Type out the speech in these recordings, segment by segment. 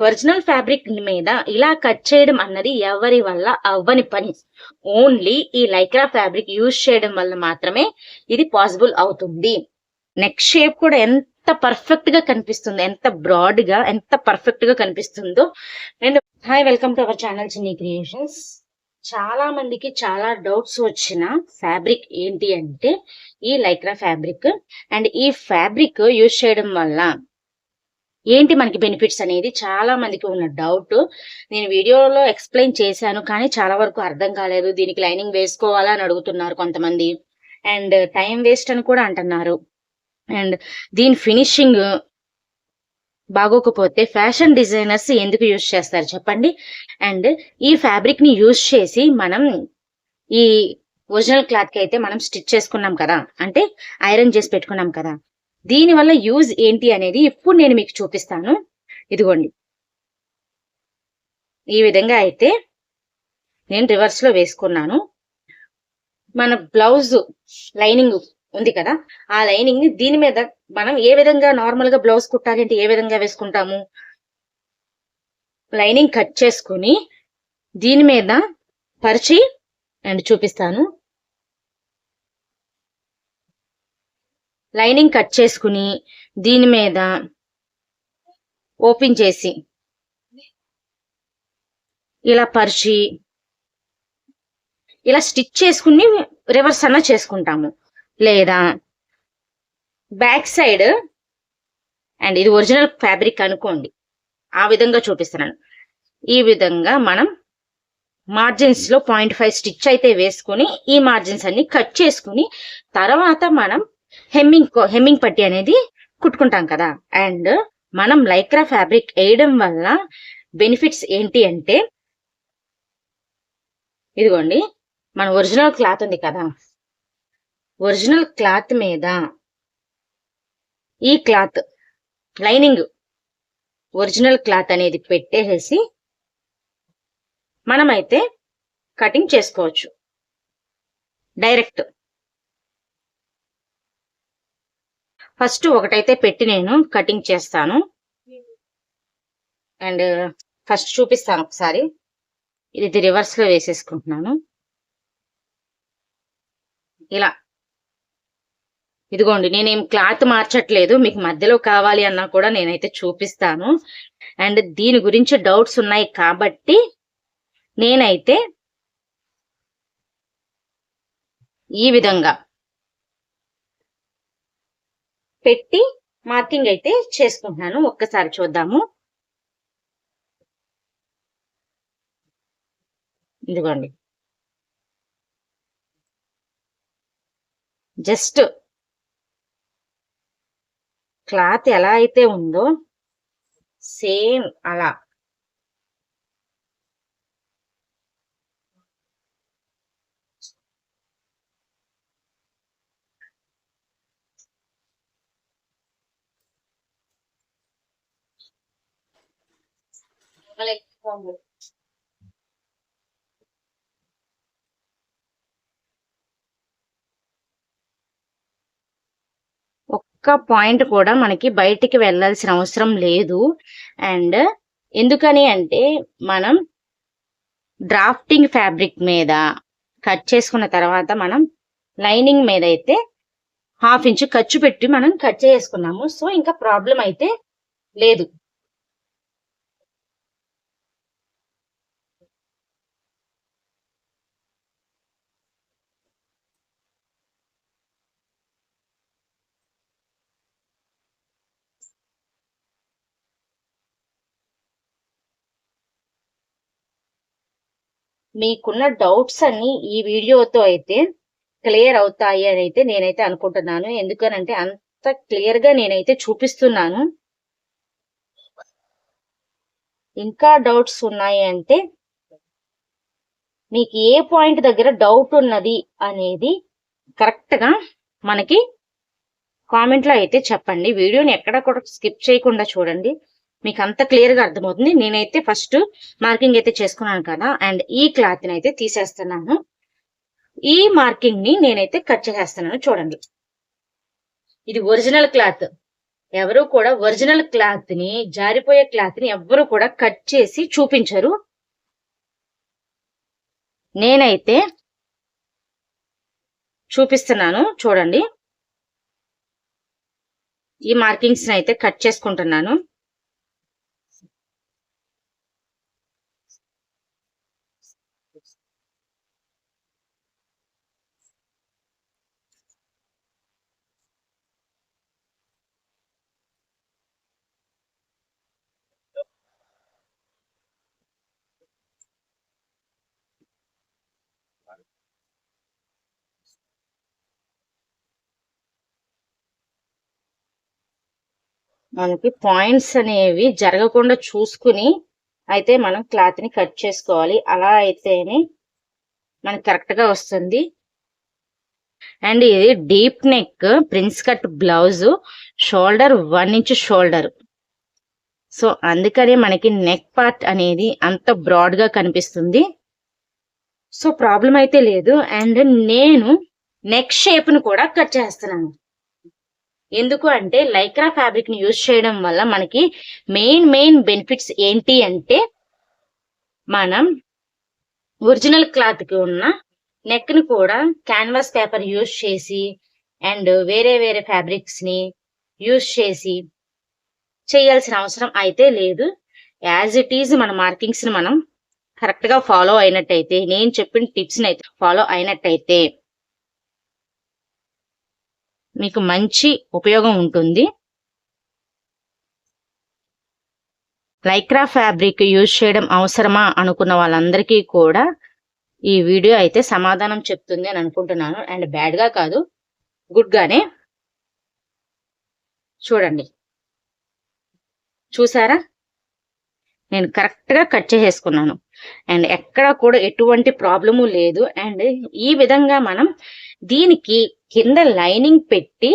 Original fabric మీద ఇలా cut చేయడం అన్నది ఎవరి వల్ల అవ్వని పని. ఓన్లీ ఈ లైక్రా ఫ్యాబ్రిక్ యూజ్ చేయడం వల్ల మాత్రమే ఇది పాసిబుల్ అవుతుంది. నెక్ షేప్ కూడా ఎంత పర్ఫెక్ట్గా కనిపిస్తుంది ఎంత బ్రాడ్గా ఎంత పర్ఫెక్ట్గా కనిపిస్తుందో. And hi welcome to our channel Chinni creations. చాలా మందికి చాలా డౌట్స్ వచ్చిన ఫ్యాబ్రిక్ ఏంటి అంటే ఈ లైక్రా ఫ్యాబ్రిక్. అండ్ ఈ ఫ్యాబ్రిక్ యూజ్ చేయడం వల్ల ఏంటి మనకి బెనిఫిట్స్ అనేది? చాలా మందికి ఉన్న డౌట్ నేను వీడియోలో ఎక్స్ప్లెయిన్ చేశాను కానీ చాలా వరకు అర్థం కాలేదు. దీనికి లైనింగ్ వేసుకోవాలా అని అడుగుతున్నారు కొంతమంది. అండ్ టైం వేస్ట్ అని కూడా అంటున్నారు. అండ్ దీని ఫినిషింగ్ బాగోకపోతే ఫ్యాషన్ డిజైనర్స్ ఎందుకు యూజ్ చేస్తారు చెప్పండి? అండ్ ఈ ఫ్యాబ్రిక్ని యూజ్ చేసి మనం ఈ ఒరిజినల్ క్లాత్కి అయితే మనం స్టిచ్ చేసుకున్నాం కదా. అంటే ఐరన్ చేసి పెట్టుకున్నాం కదా. దీనివల్ల యూజ్ ఏంటి అనేది ఇప్పుడు నేను మీకు చూపిస్తాను. ఇదిగోండి. ఈ విధంగా అయితే నేను రివర్స్లో వేసుకున్నాను. మన బ్లౌజ్ లైనింగ్ ఉంది కదా ఆ లైనింగ్ని దీని మీద మనం ఏ విధంగా నార్మల్గా బ్లౌజ్ కుట్టాలి అంటే ఏ విధంగా వేసుకుంటాము? లైనింగ్ కట్ చేసుకుని దీని మీద పరిచి అండ్ చూపిస్తాను. లైనింగ్ కట్ చేసుకుని దీని మీద ఓపెన్ చేసి ఇలా పరిచి ఇలా స్టిచ్ చేసుకుని రివర్స్ అన్న చేసుకుంటాము. లేదా బ్యాక్ సైడ్ అండ్ ఇది ఒరిజినల్ ఫ్యాబ్రిక్ అనుకోండి. ఆ విధంగా చూపిస్తున్నాను. ఈ విధంగా మనం మార్జిన్స్లో పాయింట్ ఫైవ్ స్టిచ్ అయితే వేసుకుని ఈ మార్జిన్స్ అన్ని కట్ చేసుకుని తర్వాత మనం హెమ్మింగ్ హెమ్మింగ్ పట్టి అనేది కుట్టుకుంటాం కదా. అండ్ మనం లైక్రా ఫ్యాబ్రిక్ వేయడం వల్ల బెనిఫిట్స్ ఏంటి అంటే ఇదిగోండి మన ఒరిజినల్ క్లాత్ ఉంది కదా. ఒరిజినల్ క్లాత్ మీద ఈ క్లాత్ లైనింగ్ ఒరిజినల్ క్లాత్ అనేది పెట్టేసేసి మనమైతే కటింగ్ చేసుకోవచ్చు. డైరెక్ట్ ఫస్ట్ ఒకటైతే పెట్టి నేను కటింగ్ చేస్తాను. అండ్ ఫస్ట్ చూపిస్తాను ఒకసారి. ఇది రివర్స్లో వేసేసుకుంటున్నాను. ఇలా. ఇదిగోండి నేనేం క్లాత్ మార్చట్లేదు. మీకు మధ్యలో కావాలి అన్నా కూడా నేనైతే చూపిస్తాను. అండ్ దీని గురించి డౌట్స్ ఉన్నాయి కాబట్టి నేనైతే ఈ విధంగా పెట్టి మార్కింగ్ అయితే చేసుకుంటున్నాను. ఒక్కసారి చూద్దాము. ఇదిగోండి. జస్ట్ క్లాత్ ఎలా అయితే ఉందో సేమ్ అలా. ఒక్క పాయింట్ కూడా మనకి బయటికి వెళ్ళాల్సిన అవసరం లేదు. అండ్ ఎందుకని అంటే మనం డ్రాఫ్టింగ్ ఫ్యాబ్రిక్ మీద కట్ చేసుకున్న తర్వాత మనం లైనింగ్ మీద అయితే హాఫ్ ఇంచ్ ఖర్చు పెట్టి మనం కట్ చేసుకున్నాము. సో ఇంకా ప్రాబ్లం అయితే లేదు. మీకున్న డౌట్స్ అన్ని ఈ వీడియోతో అయితే క్లియర్ అవుతాయి అని అయితే నేనైతే అనుకుంటున్నాను. ఎందుకనంటే అంత క్లియర్గా నేనైతే చూపిస్తున్నాను. ఇంకా డౌట్స్ ఉన్నాయి అంటే మీకు ఏ పాయింట్ దగ్గర డౌట్ ఉన్నది అనేది కరెక్ట్గా మనకి కామెంట్లో అయితే చెప్పండి. వీడియోని ఎక్కడ కూడా స్కిప్ చేయకుండా చూడండి. మీకు అంత క్లియర్గా అర్థమవుతుంది. నేనైతే ఫస్ట్ మార్కింగ్ అయితే చేసుకున్నాను కదా అండ్ ఈ క్లాత్ని అయితే తీసేస్తున్నాను. ఈ మార్కింగ్ని నేనైతే కట్ చేసేస్తున్నాను చూడండి. ఇది ఒరిజినల్ క్లాత్. ఎవరు కూడా ఒరిజినల్ క్లాత్ని జారిపోయే క్లాత్ని కూడా కట్ చేసి చూపించరు. నేనైతే చూపిస్తున్నాను చూడండి. ఈ మార్కింగ్స్ అయితే కట్ చేసుకుంటున్నాను. మనకి పాయింట్స్ అనేవి జరగకుండా చూసుకుని అయితే మనం క్లాత్ని కట్ చేసుకోవాలి. అలా అయితేనే మనకి కరెక్ట్గా వస్తుంది. అండ్ ఇది deep neck prince cut blouse shoulder one inch shoulder. So అందుకనే మనకి నెక్ పార్ట్ అనేది అంత బ్రాడ్గా కనిపిస్తుంది. సో ప్రాబ్లం అయితే లేదు. అండ్ నేను నెక్ షేప్ను కూడా కట్ చేస్తున్నాను. ఎందుకు అంటే లైక్రా ఫ్యాబ్రిక్ని యూజ్ చేయడం వల్ల మనకి మెయిన్ మెయిన్ బెనిఫిట్స్ ఏంటి అంటే మనం ఒరిజినల్ క్లాత్కి ఉన్న నెక్ని కూడా క్యాన్వాస్ పేపర్ యూజ్ చేసి అండ్ వేరే వేరే ఫ్యాబ్రిక్స్ని యూజ్ చేసి చేయాల్సిన అవసరం అయితే లేదు. యాజ్ ఇట్ ఈజ్ మన మార్కింగ్స్ని మనం కరెక్ట్గా ఫాలో అయినట్టయితే నేను చెప్పిన టిప్స్ని అయితే ఫాలో అయినట్టయితే మీకు మంచి ఉపయోగం ఉంటుంది. లైక్రా ఫ్యాబ్రిక్ యూజ్ చేయడం అవసరమా అనుకున్న వాళ్ళందరికీ కూడా ఈ వీడియో అయితే సమాధానం చెప్తుంది అని అనుకుంటున్నాను. అండ్ బ్యాడ్గా కాదు గుడ్గానే చూడండి. చూసారా? నేను కరెక్ట్గా కట్ చేసేసుకున్నాను. అండ్ ఎక్కడ కూడా ఎటువంటి ప్రాబ్లము లేదు. అండ్ ఈ విధంగా మనం దీనికి కింద లైనింగ్ పెట్టి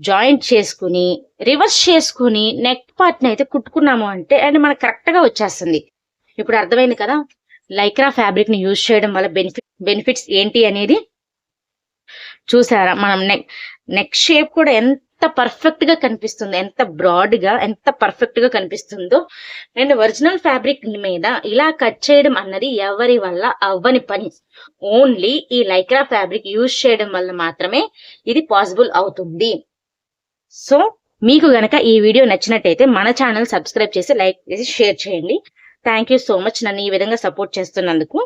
జాయింట్ చేసుకుని రివర్స్ చేసుకుని నెక్ పార్ట్ని అయితే కుట్టుకున్నాము అంటే అండ్ మనకు కరెక్ట్గా వచ్చేస్తుంది. ఇప్పుడు అర్థమైంది కదా? లైక్రా ఫ్యాబ్రిక్ని యూజ్ చేయడం వల్ల బెనిఫిట్ బెనిఫిట్స్ ఏంటి అనేది? చూసారా? మనం నెక్ నెక్ షేప్ కూడా ఎంత పర్ఫెక్ట్గా కనిపిస్తుంది ఎంత బ్రాడ్గా ఎంత పర్ఫెక్ట్గా కనిపిస్తుందో. అండ్ ఒరిజినల్ ఫ్యాబ్రిక్ మీద ఇలా కట్ చేయడం అన్నది ఎవరి వల్ల అవ్వని పని. ఓన్లీ ఈ లైక్రా ఫ్యాబ్రిక్ యూజ్ చేయడం వల్ల మాత్రమే ఇది పాసిబుల్ అవుతుంది. సో మీకు గనక ఈ వీడియో నచ్చినట్టయితే మన ఛానల్ సబ్స్క్రైబ్ చేసి లైక్ చేసి షేర్ చేయండి. థ్యాంక్ యూ సో మచ్ నన్ను ఈ విధంగా సపోర్ట్ చేస్తున్నందుకు.